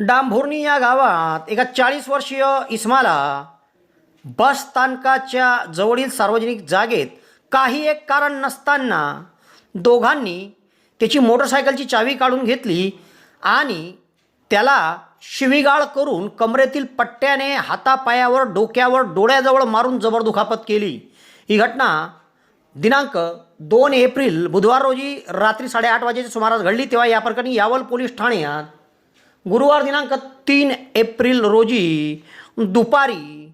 डांभोर्णी या गावात एका चाळीस वर्षीय इस्माला बस स्थानकाच्या जवळील सार्वजनिक जागेत काही एक कारण नसताना दोघांनी त्याची मोटरसायकलची चावी काढून घेतली आणि त्याला शिवीगाळ करून कमरेतील पट्ट्याने हातापायावर डोक्यावर डोळ्याजवळ मारून जबर दुखापत केली. ही घटना दिनांक दोन एप्रिल बुधवार रोजी रात्री साडेआठ वाजेच्या सुमारास घडली. तेव्हा या प्रकरणी यावल पोलीस ठाण्यात गुरुवार दिनांक तीन एप्रिल रोजी दुपारी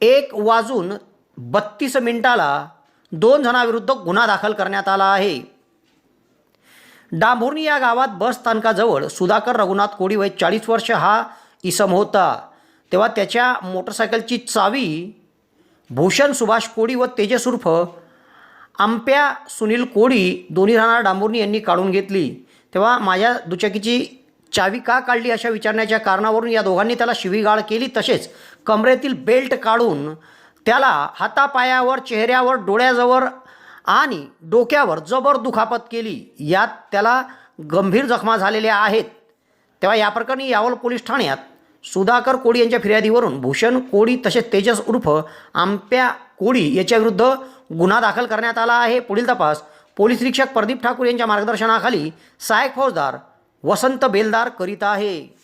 एक वाजून बत्तीस मिनिटाला दोन जणांविरुद्ध गुन्हा दाखल करण्यात आला आहे. डांभोर्णी या गावात बस स्थानकाजवळ सुधाकर रघुनाथ कोडी वय चाळीस वर्ष हा इसम होता. तेव्हा त्याच्या मोटरसायकलची चावी भूषण सुभाष कोडी व तेजस उर्फ आंप्या सुनील कोडी दोन्ही राहणार डांबुर्णी यांनी काढून घेतली. तेव्हा माझ्या दुचाकीची चावी का काढली अशा विचारण्याच्या कारणावरून या दोघांनी त्याला शिवीगाळ केली. तसेच कमरेतील बेल्ट काढून त्याला हातापायावर चेहऱ्यावर डोळ्याजवळ आणि डोक्यावर जबर दुखापत केली. यात त्याला गंभीर जखमा झालेल्या आहेत. तेव्हा या प्रकरणी यावल पोलीस ठाण्यात सुधाकर कोडी यांच्या फिर्यादीवरून भूषण कोडी तसेच तेजस उर्फ आंप्या कोडी याच्याविरुद्ध गुन्हा दाखल करण्यात आला आहे. पुढील तपास पोलीस निरीक्षक प्रदीप ठाकूर यांच्या मार्गदर्शनाखाली सहाय्यक फौजदार वसंत बेलदार करीत आहे.